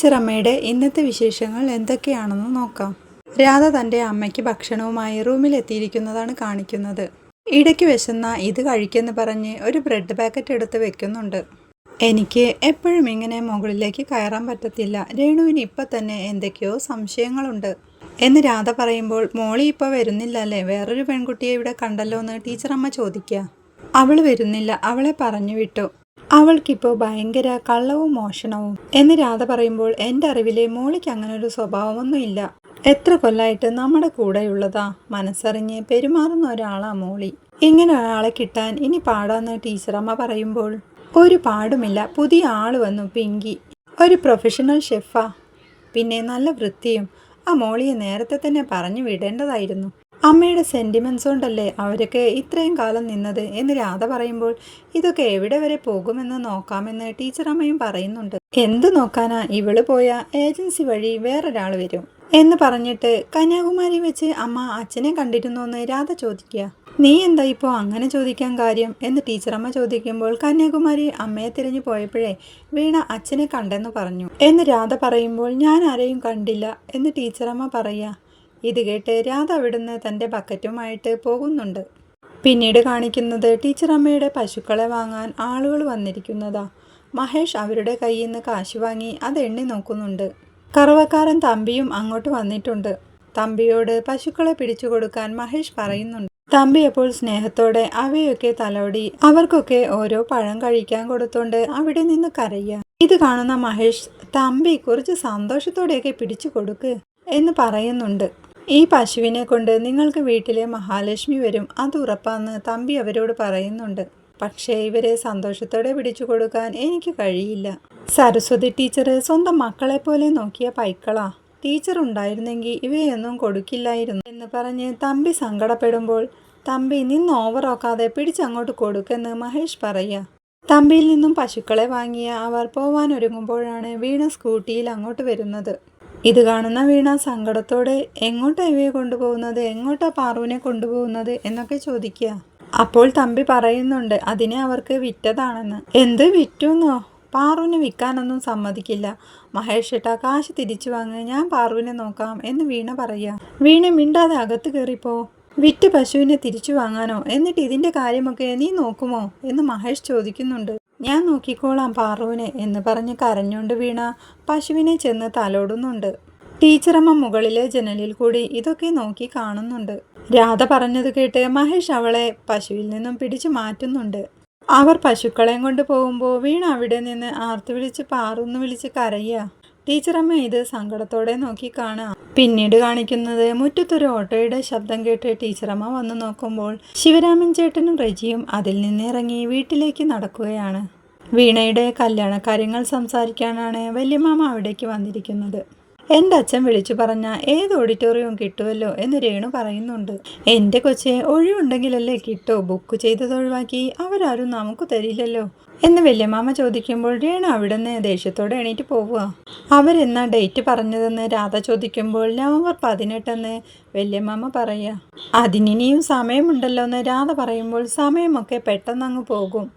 ടീച്ചറമ്മയുടെ ഇന്നത്തെ വിശേഷങ്ങൾ എന്തൊക്കെയാണെന്ന് നോക്കാം. രാധ തന്റെ അമ്മയ്ക്ക് ഭക്ഷണവുമായി റൂമിലെത്തിയിരിക്കുന്നതാണ് കാണിക്കുന്നത്. ഇടയ്ക്ക് വിശന്ന ഇത് കഴിക്കുമെന്ന് പറഞ്ഞ് ഒരു ബ്രെഡ് പാക്കറ്റ് എടുത്ത് വെക്കുന്നുണ്ട്. എനിക്ക് എപ്പോഴും ഇങ്ങനെ മുകളിലേക്ക് കയറാൻ പറ്റത്തില്ല. രേണുവിന് ഇപ്പം തന്നെ എന്തൊക്കെയോ സംശയങ്ങളുണ്ട്. എന്ന് രാധ പറയുമ്പോൾ മോളി ഇപ്പോൾ വരുന്നില്ലല്ലേ? വേറൊരു പെൺകുട്ടിയെ ഇവിടെ കണ്ടല്ലോ എന്ന് ടീച്ചറമ്മ ചോദിക്കുക. അവൾ വരുന്നില്ല. അവളെ പറഞ്ഞു വിട്ടു. അവൾക്കിപ്പോൾ ഭയങ്കര കള്ളവും മോഷണവും. എന്ന് രാധ പറയുമ്പോൾ എന്റെ അറിവിലെ മോളിക്ക് അങ്ങനെ ഒരു സ്വഭാവമൊന്നുമില്ല. എത്ര കൊല്ലായിട്ട് നമ്മുടെ കൂടെയുള്ളതാ മനസ്സറിഞ്ഞ് പെരുമാറുന്ന ഒരാളാ മോളി. ഇങ്ങനെ ഒരാളെ കിട്ടാൻ ഇനി പാടാന്ന് ടീച്ചറമ്മ പറയുമ്പോൾ ഒരു പാടുമില്ല പുതിയ ആൾ വന്നു പിങ്കി. ഒരു പ്രൊഫഷണൽ ഷെഫാ പിന്നെ നല്ല വൃത്തിയും ആ മോളിയെ നേരത്തെ തന്നെ പറഞ്ഞു വിടേണ്ടതായിരുന്നു. അമ്മയുടെ സെന്റിമെൻസ് കൊണ്ടല്ലേ അവരൊക്കെ ഇത്രയും കാലം നിന്നത് എന്ന് രാധ പറയുമ്പോൾ ഇതൊക്കെ എവിടെ വരെ പോകുമെന്ന് നോക്കാമെന്ന് ടീച്ചർ അമ്മയും പറയുന്നുണ്ട്. എന്ത് നോക്കാനാ ഇവൾ പോയ ഏജൻസി വഴി വേറൊരാൾ വരും? എന്ന് പറഞ്ഞിട്ട് കന്യാകുമാരി വെച്ച് അമ്മ അച്ഛനെ കണ്ടിരുന്നു എന്ന് രാധ ചോദിക്കുക. നീ എന്താ ഇപ്പോൾ അങ്ങനെ ചോദിക്കാൻ കാര്യം? എന്ന് ടീച്ചറമ്മ ചോദിക്കുമ്പോൾ കന്യാകുമാരി അമ്മയെ തിരഞ്ഞു പോയപ്പോഴേ വീണ അച്ഛനെ കണ്ടെന്ന് പറഞ്ഞു. എന്ന് രാധ പറയുമ്പോൾ ഞാൻ ആരെയും കണ്ടില്ല എന്ന് ടീച്ചറമ്മ പറയുക. ഇത് കേട്ട് രാധ അവിടുന്ന് തന്റെ ബക്കറ്റുമായിട്ട് പോകുന്നുണ്ട്. പിന്നീട് കാണിക്കുന്നത് ടീച്ചർ അമ്മയുടെ പശുക്കളെ വാങ്ങാൻ ആളുകൾ വന്നിരിക്കുന്നതാ. മഹേഷ് അവരുടെ കയ്യിൽ നിന്ന് കാശ് വാങ്ങി അത് എണ്ണി നോക്കുന്നുണ്ട്. കറവക്കാരൻ തമ്പിയും അങ്ങോട്ട് വന്നിട്ടുണ്ട്. തമ്പിയോട് പശുക്കളെ പിടിച്ചു കൊടുക്കാൻ മഹേഷ് പറയുന്നുണ്ട്. തമ്പി അപ്പോൾ സ്നേഹത്തോടെ അവയൊക്കെ തലോടി അവർക്കൊക്കെ ഓരോ പഴം കഴിക്കാൻ കൊടുത്തോണ്ട് അവിടെ നിന്ന് കരയുക ഇത് കാണുന്ന മഹേഷ് തമ്പി കുറച്ച് സന്തോഷത്തോടെയൊക്കെ പിടിച്ചു കൊടുക്ക് എന്ന് പറയുന്നുണ്ട്. ഈ പശുവിനെ കൊണ്ട് നിങ്ങൾക്ക് വീട്ടിലെ മഹാലക്ഷ്മി വരും. അത് ഉറപ്പാന്ന് തമ്പി അവരോട് പറയുന്നുണ്ട്. പക്ഷേ ഇവരെ സന്തോഷത്തോടെ പിടിച്ചു കൊടുക്കാൻ എനിക്ക് കഴിയില്ല. സരസ്വതി ടീച്ചർ സ്വന്തം മക്കളെ പോലെ നോക്കിയ പൈക്കളാ. ടീച്ചർ ഉണ്ടായിരുന്നെങ്കിൽ ഇവയൊന്നും കൊടുക്കില്ലായിരുന്നു എന്ന് പറഞ്ഞ് തമ്പി സങ്കടപ്പെടുമ്പോൾ തമ്പി നിന്ന് ഓവറാക്കാതെ പിടിച്ചങ്ങോട്ട് കൊടുക്കെന്ന് മഹേഷ് പറയുക തമ്പിയിൽ നിന്നും പശുക്കളെ വാങ്ങിയ അവർ പോവാനൊരുങ്ങുമ്പോഴാണ് വീണ സ്കൂട്ടിയിൽ അങ്ങോട്ട് വരുന്നത്. ഇത് കാണുന്ന വീണ സങ്കടത്തോടെ എങ്ങോട്ടാ ഇവയെ കൊണ്ടുപോകുന്നത്? എങ്ങോട്ടാ പാറുവിനെ കൊണ്ടുപോകുന്നത് എന്നൊക്കെ ചോദിക്കുക. അപ്പോൾ തമ്പി പറയുന്നുണ്ട് അതിനെ അവർക്ക് വിറ്റതാണെന്ന്. എന്ത് വിറ്റുന്നോ? പാറുവിന് വിൽക്കാനൊന്നും സമ്മതിക്കില്ല. മഹേഷ് ഏട്ടാ കാശ് തിരിച്ചു വാങ്ങ് ഞാൻ പാറുവിനെ നോക്കാം എന്ന് വീണ പറയുക. വീണ മിണ്ടാതെ അകത്ത് കയറിപ്പോ വിറ്റ് പശുവിനെ തിരിച്ചു വാങ്ങാനോ? എന്നിട്ട് ഇതിന്റെ കാര്യമൊക്കെ നീ നോക്കുമോ? എന്ന് മഹേഷ് ചോദിക്കുന്നുണ്ട്. ഞാൻ നോക്കിക്കോളാം പാറുവിനെ എന്ന് പറഞ്ഞ് കരഞ്ഞുകൊണ്ട് വീണ പശുവിനെ ചെന്ന് തലോടുന്നുണ്ട്. ടീച്ചറമ്മ മുകളിലെ ജനലിൽ കൂടി ഇതൊക്കെ നോക്കി കാണുന്നുണ്ട്. രാധ പറഞ്ഞത് കേട്ട് മഹേഷ് അവളെ പശുവിൽ നിന്നും പിടിച്ചു മാറ്റുന്നുണ്ട്. അവർ പശുക്കളെയും കൊണ്ട് പോകുമ്പോൾ വീണ അവിടെ നിന്ന് ആർത്തു വിളിച്ച് പാറുന്ന് വിളിച്ച് കരയുക ടീച്ചറമ്മ ഇത് സങ്കടത്തോടെ നോക്കി കാണാം. പിന്നീട് കാണിക്കുന്നത് മുറ്റത്തൊരു ഓട്ടോയുടെ ശബ്ദം കേട്ട് ടീച്ചറമ്മ വന്നു നോക്കുമ്പോൾ ശിവരാമൻ ചേട്ടനും റജിയും അതിൽ നിന്നിറങ്ങി വീട്ടിലേക്ക് നടക്കുകയാണ്. വീണയുടെ കല്യാണ കാര്യങ്ങൾ സംസാരിക്കാനാണ് വല്യമാമ അവിടേക്ക് വന്നിരിക്കുന്നത്. എന്റെ അച്ഛൻ വിളിച്ചു പറഞ്ഞ ഏത് ഓഡിറ്റോറിയവും കിട്ടുമല്ലോ എന്ന് രേണു പറയുന്നുണ്ട്. എന്റെ കൊച്ചെ ഒഴിവുണ്ടെങ്കിലല്ലേ കിട്ടോ? ബുക്ക് ചെയ്തത് ഒഴിവാക്കി. അവരാരും നമുക്ക് തരില്ലല്ലോ. എന്ന് വല്യമാമ ചോദിക്കുമ്പോൾ രേണു അവിടുന്ന് ദേഷ്യത്തോടെ എണീറ്റ് പോവുക. അവരെന്നാ ഡേറ്റ് പറഞ്ഞതെന്ന് രാധ ചോദിക്കുമ്പോൾ നവംബർ പതിനെട്ടെന്ന് വല്യമാമ പറയുക. അതിനിനിയും സമയമുണ്ടല്ലോ എന്ന് രാധ പറയുമ്പോൾ സമയമൊക്കെ പെട്ടെന്നങ്ങ് പോകും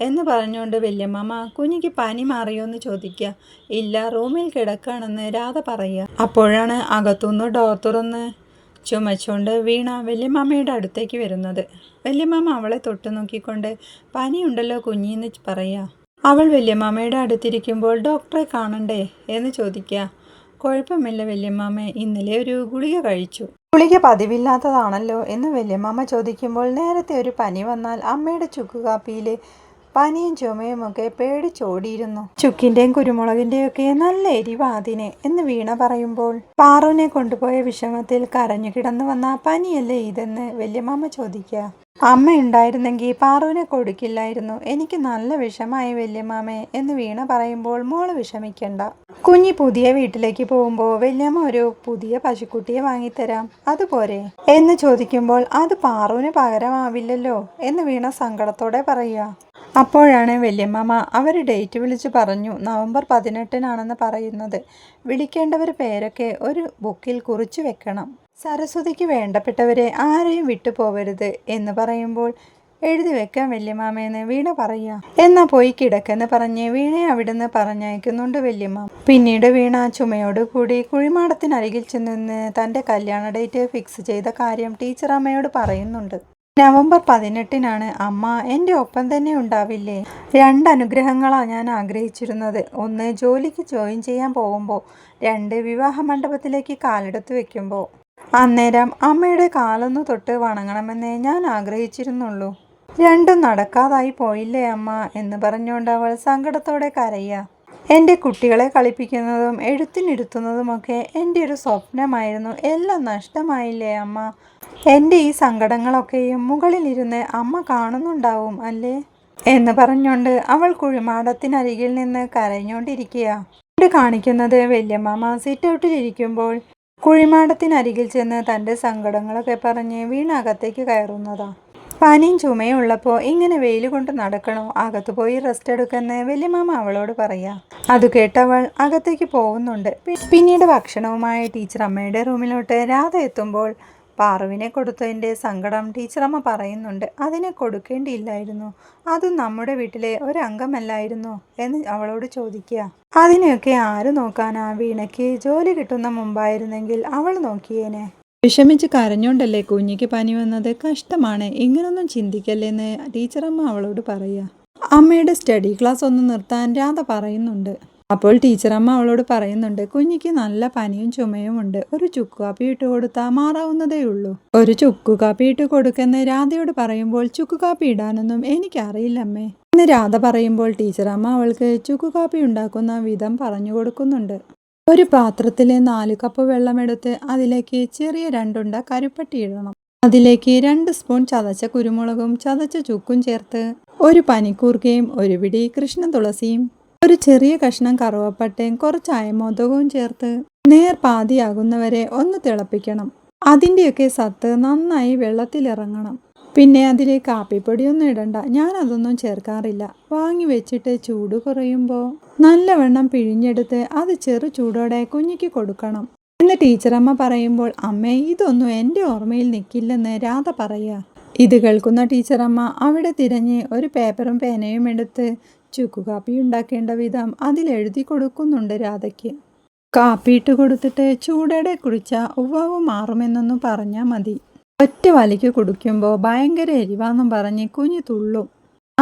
എന്ന് പറഞ്ഞുകൊണ്ട് വല്യമ്മ കുഞ്ഞിക്ക് പനി മാറിയോ എന്ന് ചോദിക്കുക. ഇല്ല റൂമിൽ കിടക്കുകയാണെന്ന് രാധ പറയുക. അപ്പോഴാണ് അകത്തുനിന്ന് ഡോർ തുറന്ന് ചുമച്ചുകൊണ്ട് വീണ വല്യമ്മയുടെ അടുത്തേക്ക് വരുന്നത്. വല്യമ്മ അവളെ തൊട്ട് നോക്കിക്കൊണ്ട് പനിയുണ്ടല്ലോ കുഞ്ഞിന്ന് പറയാ. അവൾ വല്യമ്മയുടെ അടുത്തിരിക്കുമ്പോൾ ഡോക്ടറെ കാണണ്ടേ? എന്ന് ചോദിക്കുക കുഴപ്പമില്ല വല്യമ്മാമ ഇന്നലെ ഒരു ഗുളിക കഴിച്ചു. ഗുളിക പതിവില്ലാത്തതാണല്ലോ? എന്ന് വല്യമ്മാമ ചോദിക്കുമ്പോൾ നേരത്തെ ഒരു പനി വന്നാൽ അമ്മയുടെ ചുക്ക് കാപ്പിയിൽ പനിയും ചുമയും ഒക്കെ പേടിച്ചോടിയിരുന്നു. ചുക്കിന്റെയും കുരുമുളകിന്റെയും ഒക്കെ നല്ല എരിവാതിനെ എന്ന് വീണ പറയുമ്പോൾ പാറുവിനെ കൊണ്ടുപോയ വിഷമത്തിൽ കരഞ്ഞു കിടന്നു വന്ന പനിയല്ലേ ഇതെന്ന് വല്യമാമ ചോദിക്കുക. അമ്മ ഉണ്ടായിരുന്നെങ്കിൽ പാറുവിനെ കൊടുക്കില്ലായിരുന്നു. എനിക്ക് നല്ല വിഷമായി വല്യമാമേ എന്ന് വീണ പറയുമ്പോൾ മോൾ വിഷമിക്കണ്ട. കുഞ്ഞി പുതിയ വീട്ടിലേക്ക് പോകുമ്പോൾ വല്യമ്മ ഒരു പുതിയ പശുക്കുട്ടിയെ വാങ്ങിത്തരാം. അതുപോരെ. എന്ന് ചോദിക്കുമ്പോൾ അത് പാറുവിന് പകരമാവില്ലല്ലോ എന്ന് വീണ സങ്കടത്തോടെ പറയുക. അപ്പോഴാണ് വല്യമ്മ അവർ ഡേറ്റ് വിളിച്ച് പറഞ്ഞു നവംബർ പതിനെട്ടിനാണെന്ന് പറയുന്നത്. വിളിക്കേണ്ടവർ പേരൊക്കെ ഒരു ബുക്കിൽ കുറിച്ചു വെക്കണം. സരസ്വതിക്ക് വേണ്ടപ്പെട്ടവരെ ആരെയും വിട്ടു പോവരുത് എന്ന് പറയുമ്പോൾ എഴുതി വെക്കാൻ വല്യമാമയെന്ന് വീണ പറയാ. എന്നാ പോയി കിടക്കെന്ന് പറഞ്ഞ് വീണയെ അവിടുന്ന് പറഞ്ഞയക്കുന്നുണ്ട് വല്യമ്മ പിന്നീട് വീണ ചുമയോട് കൂടി കുഴിമാടത്തിനരികിൽ ചെന്ന് തന്റെ കല്യാണ ഡേറ്റ് ഫിക്സ് ചെയ്ത കാര്യം ടീച്ചർ അമ്മയോട് പറയുന്നുണ്ട്. നവംബർ പതിനെട്ടിനാണ് അമ്മ എന്റെ ഒപ്പം തന്നെ ഉണ്ടാവില്ലേ? രണ്ട് അനുഗ്രഹങ്ങളാണ് ഞാൻ ആഗ്രഹിച്ചിരുന്നത്. ഒന്ന് ജോലിക്ക് ജോയിൻ ചെയ്യാൻ പോകുമ്പോൾ. രണ്ട് വിവാഹ മണ്ഡപത്തിലേക്ക് കാലെടുത്ത് വെക്കുമ്പോൾ. അന്നേരം അമ്മയുടെ കാലൊന്ന് തൊട്ട് വണങ്ങണമെന്നേ ഞാൻ ആഗ്രഹിച്ചിരുന്നുള്ളൂ. രണ്ടും നടക്കാതായി പോയില്ലേ അമ്മ? എന്ന് പറഞ്ഞുകൊണ്ട് അവൾ സങ്കടത്തോടെ കരയുക എന്റെ കുട്ടികളെ കളിപ്പിക്കുന്നതും എഴുത്തിനിരുത്തുന്നതുമൊക്കെ എന്റെ ഒരു സ്വപ്നമായിരുന്നു. എല്ലാം നഷ്ടമായില്ലേ അമ്മ? എന്റെ ഈ സങ്കടങ്ങളൊക്കെയും മുകളിലിരുന്ന് അമ്മ കാണുന്നുണ്ടാവും അല്ലേ? എന്ന് പറഞ്ഞുകൊണ്ട് അവൾ കുഴിമാടത്തിനരികിൽ നിന്ന് കരഞ്ഞുകൊണ്ടിരിക്കുക ഇത് കാണിക്കുന്നത് വല്യമ്മ സിറ്റ് ഔട്ടിലിരിക്കുമ്പോൾ കുഴിമാടത്തിനരികിൽ ചെന്ന് തന്റെ സങ്കടങ്ങളൊക്കെ പറഞ്ഞ് വീണകത്തേക്ക് കയറുന്നതാ. പനിയും ചുമയും ഉള്ളപ്പോൾ ഇങ്ങനെ വെയിൽ കൊണ്ട് നടക്കണോ? അകത്ത് പോയി റെസ്റ്റ് എടുക്കുന്ന വലിയമാമ അവളോട് പറയാ. അത് കേട്ടവൾ അകത്തേക്ക് പോകുന്നുണ്ട്. പിന്നീട് ഭക്ഷണവുമായി ടീച്ചർ അമ്മയുടെ റൂമിലോട്ട് രാധ എത്തുമ്പോൾ പാറുവിനെ കൊടുത്തതിന്റെ സങ്കടം ടീച്ചറമ്മ പറയുന്നുണ്ട്. അതിനെ കൊടുക്കേണ്ടിയില്ലായിരുന്നു. അത് നമ്മുടെ വീട്ടിലെ ഒരംഗമല്ലായിരുന്നു എന്ന് അവളോട് ചോദിക്കുക അതിനെയൊക്കെ ആര് നോക്കാനാ വീണയ്ക്ക് ജോലി കിട്ടുന്ന മുമ്പായിരുന്നെങ്കിൽ അവൾ നോക്കിയേനെ. വിഷമിച്ച് കരഞ്ഞോണ്ടല്ലേ കുഞ്ഞിക്ക് പനി വന്നത്? കഷ്ടമാണ്. ഇങ്ങനൊന്നും ചിന്തിക്കല്ലേന്ന് ടീച്ചറമ്മ അവളോട് പറയുക അമ്മയുടെ സ്റ്റഡി ക്ലാസ് ഒന്ന് നിർത്താൻ രാധ പറയുന്നുണ്ട്. അപ്പോൾ ടീച്ചറമ്മ അവളോട് പറയുന്നുണ്ട് കുഞ്ഞിക്ക് നല്ല പനിയും ചുമയും ഉണ്ട്. ഒരു ചുക്ക് കാപ്പി ഇട്ട് കൊടുത്താൽ മാറാവുന്നതേ ഉള്ളൂ. ഒരു ചുക്ക് കാപ്പി ഇട്ട് കൊടുക്കുന്ന രാധയോട് പറയുമ്പോൾ ചുക്ക് കാപ്പി ഇടാനൊന്നും എനിക്കറിയില്ലമ്മേ. എന്ന് രാധ പറയുമ്പോൾ ടീച്ചറമ്മ അവൾക്ക് ചുക്ക് കാപ്പി ഉണ്ടാക്കുന്ന വിധം പറഞ്ഞു കൊടുക്കുന്നുണ്ട്. ഒരു പാത്രത്തിൽ നാല് കപ്പ് വെള്ളമെടുത്ത് അതിലേക്ക് ചെറിയ രണ്ടുണ്ട കരിപ്പട്ടി ഇടണം. അതിലേക്ക് രണ്ട് സ്പൂൺ ചതച്ച കുരുമുളകും ചതച്ച ചുക്കും ചേർത്ത് ഒരു പനിക്കൂർക്കയും ഒരു പിടി കൃഷ്ണ തുളസിയും ഒരു ചെറിയ കഷ്ണം കറുവപ്പട്ടയും കുറച്ച് അയമോദകവും ചേർത്ത് നേർ പാതിയാകുന്നവരെ ഒന്ന് തിളപ്പിക്കണം. അതിന്റെയൊക്കെ സത്ത് നന്നായി വെള്ളത്തിലിറങ്ങണം. പിന്നെ അതിൽ കാപ്പിപ്പൊടിയൊന്നും ഇടണ്ട. ഞാൻ അതൊന്നും ചേർക്കാറില്ല. വാങ്ങി വെച്ചിട്ട് ചൂട് കുറയുമ്പോൾ നല്ലവണ്ണം പിഴിഞ്ഞെടുത്ത് അത് ചെറു ചൂടോടെ കുഞ്ഞിക്ക് കൊടുക്കണം. എന്ന് ടീച്ചറമ്മ പറയുമ്പോൾ അമ്മേ ഇതൊന്നും എന്റെ ഓർമ്മയിൽ നിൽക്കില്ലെന്ന് രാധ പറയുക ഇത് കേൾക്കുന്ന ടീച്ചറമ്മ അവിടെ തിരഞ്ഞ് ഒരു പേപ്പറും പേനയും എടുത്ത് ചുക്കു കാപ്പി ഉണ്ടാക്കേണ്ട വിധം അതിലെഴുതി കൊടുക്കുന്നുണ്ട് രാധയ്ക്ക്. കാപ്പിയിട്ട് കൊടുത്തിട്ട് ചൂടോടെ കുടിച്ച ഉവ്വാവ് മാറുമെന്നൊന്നും പറഞ്ഞാൽ മതി. ഒറ്റ വലിക്ക് കുടിക്കുമ്പോൾ ഭയങ്കര എരിവാന്നും പറഞ്ഞ് കുഞ്ഞു തുള്ളും.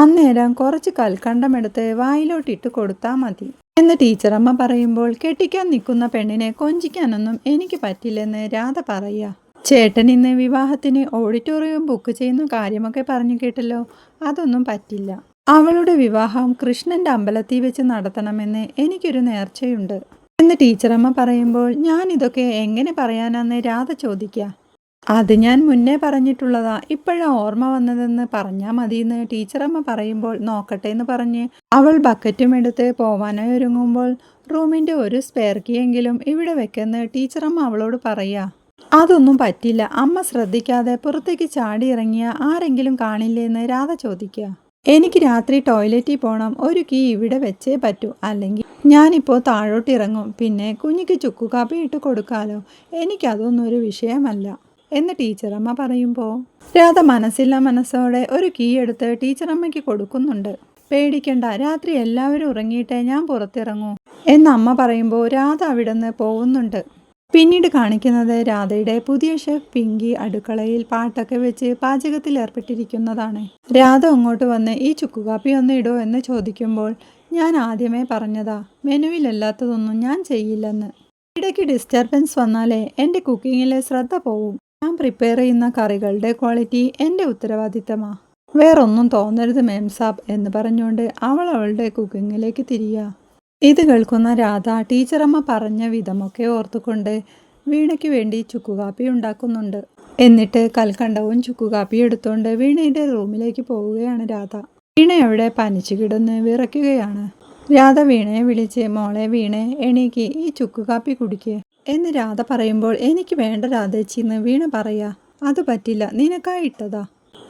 അന്നേരം കുറച്ച് കൽക്കണ്ടമെടുത്ത് വായിലോട്ടിട്ട് കൊടുത്താൽ മതി. എന്ന് ടീച്ചറമ്മ പറയുമ്പോൾ കെട്ടിക്കാൻ നിൽക്കുന്ന പെണ്ണിനെ കൊഞ്ചിക്കാനൊന്നും എനിക്ക് പറ്റില്ലെന്ന് രാധ പറയുക. ചേട്ടൻ ഇന്ന് വിവാഹത്തിന് ഓഡിറ്റോറിയം ബുക്ക് ചെയ്യുന്ന കാര്യമൊക്കെ പറഞ്ഞു കേട്ടല്ലോ. അതൊന്നും പറ്റില്ല. അവളുടെ വിവാഹം കൃഷ്ണന്റെ അമ്പലത്തിൽ വെച്ച് നടത്തണമെന്ന് എനിക്കൊരു നേർച്ചയുണ്ട്. എന്ന് ടീച്ചറമ്മ പറയുമ്പോൾ ഞാൻ ഇതൊക്കെ എങ്ങനെ പറയാനാന്ന് രാധ ചോദിക്കുക. അത് ഞാൻ മുന്നേ പറഞ്ഞിട്ടുള്ളതാ. ഇപ്പോഴാ ഓർമ്മ വന്നതെന്ന് പറഞ്ഞാൽ മതിയെന്ന് ടീച്ചറമ്മ പറയുമ്പോൾ നോക്കട്ടെ എന്ന് പറഞ്ഞ് അവൾ ബക്കറ്റും എടുത്ത് പോവാനായി ഒരുങ്ങുമ്പോൾ റൂമിന്റെ ഒരു സ്പെയർ കീയെങ്കിലും ഇവിടെ വെക്കെന്ന് ടീച്ചറമ്മ അവളോട് പറയാ. അതൊന്നും പറ്റില്ല. അമ്മ ശ്രദ്ധിക്കാതെ പുറത്തേക്ക് ചാടി ഇറങ്ങിയ ആരെങ്കിലും കാണില്ലേന്ന് രാധ ചോദിക്കുക എനിക്ക് രാത്രി ടോയ്ലറ്റിൽ പോകണം ഒരു കീ ഇവിടെ വെച്ചേ പറ്റൂ. അല്ലെങ്കിൽ ഞാനിപ്പോൾ താഴോട്ട് ഇറങ്ങും. പിന്നെ കുഞ്ഞിക്ക് ചുക്കുകാപ്പി ഇട്ട് കൊടുക്കാലോ. എനിക്കതൊന്നും ഒരു വിഷയമല്ല. എന്ന് ടീച്ചറമ്മ പറയുമ്പോൾ രാധ മനസ്സില്ല മനസ്സോടെ ഒരു കീ എടുത്ത് ടീച്ചറമ്മയ്ക്ക് കൊടുക്കുന്നുണ്ട്. പേടിക്കണ്ട രാത്രി എല്ലാവരും ഉറങ്ങിയിട്ടേ ഞാൻ പുറത്തിറങ്ങൂ. എന്ന് അമ്മ പറയുമ്പോൾ രാധ അവിടുന്ന് പോകുന്നുണ്ട്. പിന്നീട് കാണിക്കുന്നത് രാധയുടെ പുതിയ ഷെഫ് പിങ്കി അടുക്കളയിൽ പാട്ടൊക്കെ വെച്ച് പാചകത്തിൽ ഏർപ്പെട്ടിരിക്കുന്നതാണ്. രാധ അങ്ങോട്ട് വന്ന് ഈ ചുക്കുകാപ്പി ഒന്ന് ഇടോ എന്ന് ചോദിക്കുമ്പോൾ ഞാൻ ആദ്യമേ പറഞ്ഞതാ മെനുവിലല്ലാത്തതൊന്നും ഞാൻ ചെയ്യില്ലെന്ന്. ഇടയ്ക്ക് ഡിസ്റ്റർബൻസ് വന്നാലേ എന്റെ കുക്കിങ്ങിലെ ശ്രദ്ധ പോവും. ഞാൻ പ്രിപ്പയർ ചെയ്യുന്ന കറികളുടെ ക്വാളിറ്റി എന്റെ ഉത്തരവാദിത്തമാ. വേറൊന്നും തോന്നരുത് മേം സാബ് എന്ന് പറഞ്ഞുകൊണ്ട് അവൾ അവളുടെ കുക്കിങ്ങിലേക്ക് തിരിയുക ഇത് കേൾക്കുന്ന രാധ ടീച്ചറമ്മ പറഞ്ഞ വിധമൊക്കെ ഓർത്തുകൊണ്ട് വീണയ്ക്ക് വേണ്ടി ചുക്കുകാപ്പി ഉണ്ടാക്കുന്നുണ്ട്. എന്നിട്ട് കൽക്കണ്ടവും ചുക്കുകാപ്പി എടുത്തുകൊണ്ട് വീണയുടെ റൂമിലേക്ക് പോവുകയാണ് രാധ. വീണ അവിടെ പനിച്ചു കിടന്ന് വിറയ്ക്കുകയാണ്. രാധ വീണയെ വിളിച്ച് മോളെ വീണേ എണീക്ക് ഈ ചുക്ക് കാപ്പി കുടിക്ക്. എന്ന് രാധ പറയുമ്പോൾ എനിക്ക് വേണ്ട രാധേച്ചിന്ന് വീണ പറയാ അത് പറ്റില്ല നിനക്കായിട്ടതാ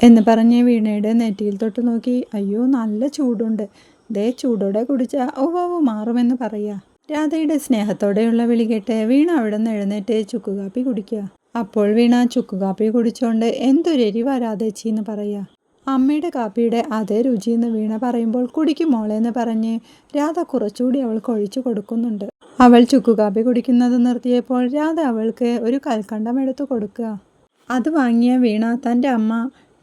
എന്ന് പറഞ്ഞ് വീണയുടെ നെറ്റിയിൽ തൊട്ട് നോക്കി അയ്യോ നല്ല ചൂടുണ്ട്. ദേ ചൂടോടെ കുടിച്ചാൽ ഓവാവ് മാറുമെന്ന് പറയാ. രാധയുടെ സ്നേഹത്തോടെയുള്ള വിളി കേട്ട് വീണ അവിടെ നിന്ന് എഴുന്നേറ്റ് ചുക്കുകാപ്പി കുടിക്കുക. അപ്പോൾ വീണ ചുക്കുകാപ്പി കുടിച്ചോണ്ട് എന്തൊരു എരിവാ രാധേച്ചി എന്ന് പറയാ. അമ്മയുടെ കാപ്പിയുടെ അതേ രുചിയെന്ന് വീണ പറയുമ്പോൾ കുടിക്കും മോളെന്ന് പറഞ്ഞ് രാധ കുറച്ചുകൂടി അവൾക്ക് ഒഴിച്ചു കൊടുക്കുന്നുണ്ട്. അവൾ ചുക്കുകാപ്പി കുടിക്കുന്നത് നിർത്തിയപ്പോൾ രാധ അവൾക്ക് ഒരു കൽക്കണ്ടം എടുത്തു കൊടുക്കുക. അത് വാങ്ങിയ വീണ തന്റെ അമ്മ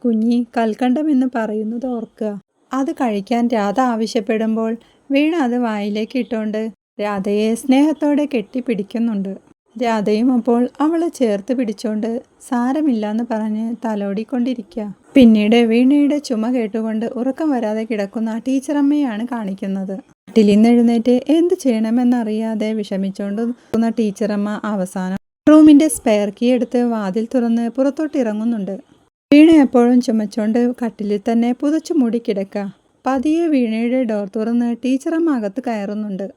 കുഞ്ഞി കൽക്കണ്ടം എന്ന് പറയുന്നത് ഓർക്കുക. അത് കഴിക്കാൻ രാധ ആവശ്യപ്പെടുമ്പോൾ വീണ അത് വായിലേക്ക് ഇട്ടുകൊണ്ട് രാധയെ സ്നേഹത്തോടെ കെട്ടിപ്പിടിക്കുന്നുണ്ട്. രാധയും അപ്പോൾ അവളെ ചേർത്ത് പിടിച്ചോണ്ട് സാരമില്ലാന്ന് പറഞ്ഞ് തലോടിക്കൊണ്ടിരിക്കുക പിന്നീട് വീണയുടെ ചുമ കേട്ടുകൊണ്ട് ഉറക്കം വരാതെ കിടക്കുന്ന ടീച്ചറമ്മയാണ് കാണിക്കുന്നത്. ടിലിന്നെഴുന്നേറ്റ് എന്ത് ചെയ്യണമെന്നറിയാതെ വിഷമിച്ചുകൊണ്ട് നിൽക്കുന്ന ടീച്ചറമ്മ അവസാനം റൂമിന്റെ സ്പെയർ കീ എടുത്ത് വാതിൽ തുറന്ന് പുറത്തോട്ട് ഇറങ്ങുന്നുണ്ട്. വീണ എപ്പോഴും ചുമച്ചോണ്ട് കട്ടിലിൽ തന്നെ പുതച്ചു മൂടി പതിയെ വീണയുടെ ഡോർ തുറന്ന് ടീച്ചറമ്മ അകത്ത് കയറുന്നുണ്ട്.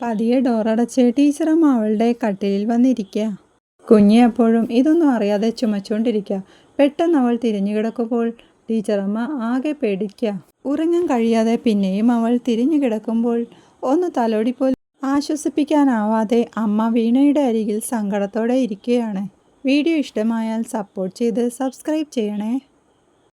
പതിയെ ഡോറടച്ച് ടീച്ചറും അവളുടെ കട്ടിലിൽ വന്നിരിക്കുക കുഞ്ഞി എപ്പോഴും ഇതൊന്നും അറിയാതെ ചുമച്ചുകൊണ്ടിരിക്കുക പെട്ടെന്ന് അവൾ തിരിഞ്ഞു കിടക്കുമ്പോൾ ടീച്ചറമ്മ ആകെ പേടിക്കുക ഉറങ്ങാൻ കഴിയാതെ പിന്നെയും അവൾ തിരിഞ്ഞു കിടക്കുമ്പോൾ ഒന്ന് തലോടിപ്പോലും ആശ്വസിപ്പിക്കാനാവാതെ അമ്മ വീണയുടെ അരികിൽ സങ്കടത്തോടെ ഇരിക്കുകയാണ് വീഡിയോ ഇഷ്ടമായാൽ സപ്പോർട്ട് ചെയ്ത് സബ്സ്ക്രൈബ് ചെയ്യണേ.